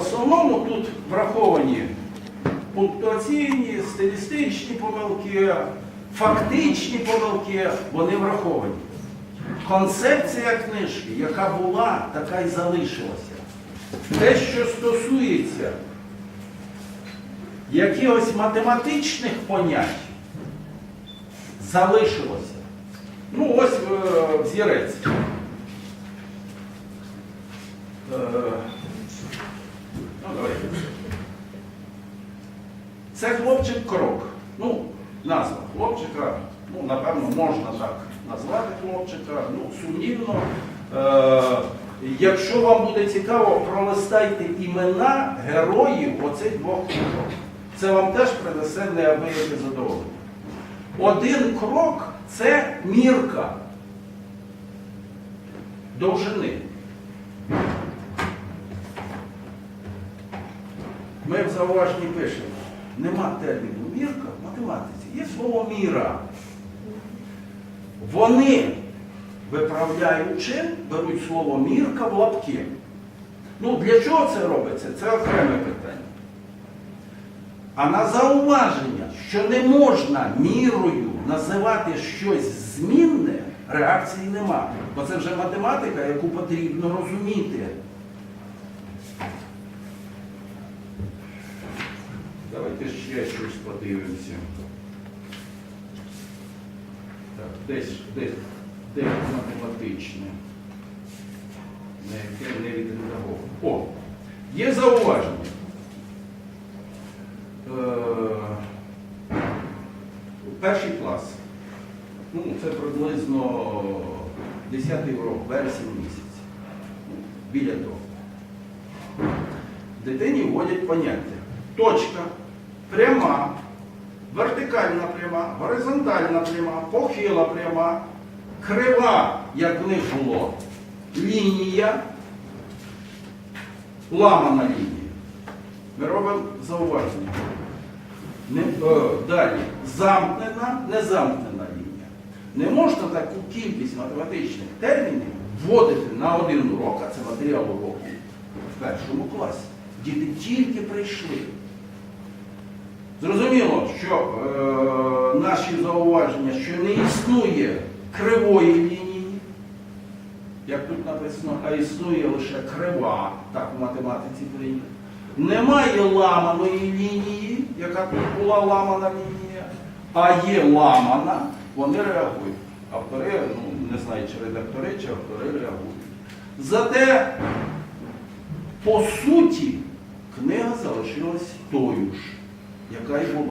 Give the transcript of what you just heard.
основному тут враховані пунктуаційні, стилістичні помилки, фактичні помилки, вони враховані. Концепція книжки, яка була, така й залишилася. Те, що стосується якихось математичних понять, залишилося. Ну, ось е, взірець. Е, Ну, давайте. Це хлопчик крок. Ну, назва хлопчика, ну, напевно, можна так назвати хлопчика, ну, сумнівно. Е, якщо вам буде цікаво, пролистайте імена героїв оцих двох книжок. Це вам теж принесе неабияке задоволення. Один крок це мірка довжини. Ми в зауваженні пишемо, нема терміну мірка в математиці, є слово міра. Вони, виправляючи, беруть слово мірка в лапки. Ну, для чого це робиться? Це окреме питання. А на зауваження, що не можна мірою називати щось змінне, реакції нема. Бо це вже математика, яку потрібно розуміти. Давайте ще щось подивимося. Так, десь, десь, десь математичне. На яке не відреагував. О, є зауваження. Е, перший клас. Ну, це приблизно 10 урок, вересень місяць. Біля того. Дитині вводять поняття. Точка, пряма, вертикальна пряма, горизонтальна пряма, похила пряма, крива, як в них було, лінія, ламана лінія. Ми робимо зауваження. Не, е, далі. Замкнена, незамкнена лінія. Не можна таку кількість математичних термінів вводити на один урок, а це матеріал уроку в першому класі. Діти тільки прийшли. Зрозуміло, що е, наші зауваження, що не існує кривої лінії, як тут написано, а існує лише крива, так в математиці прийнято. Немає ламаної лінії, яка тут була ламана лінія, а є ламана, вони реагують. Автори, ну не знаю, чи редактори, чи автори реагують. Зате, по суті, книга залишилась тою ж, яка й була.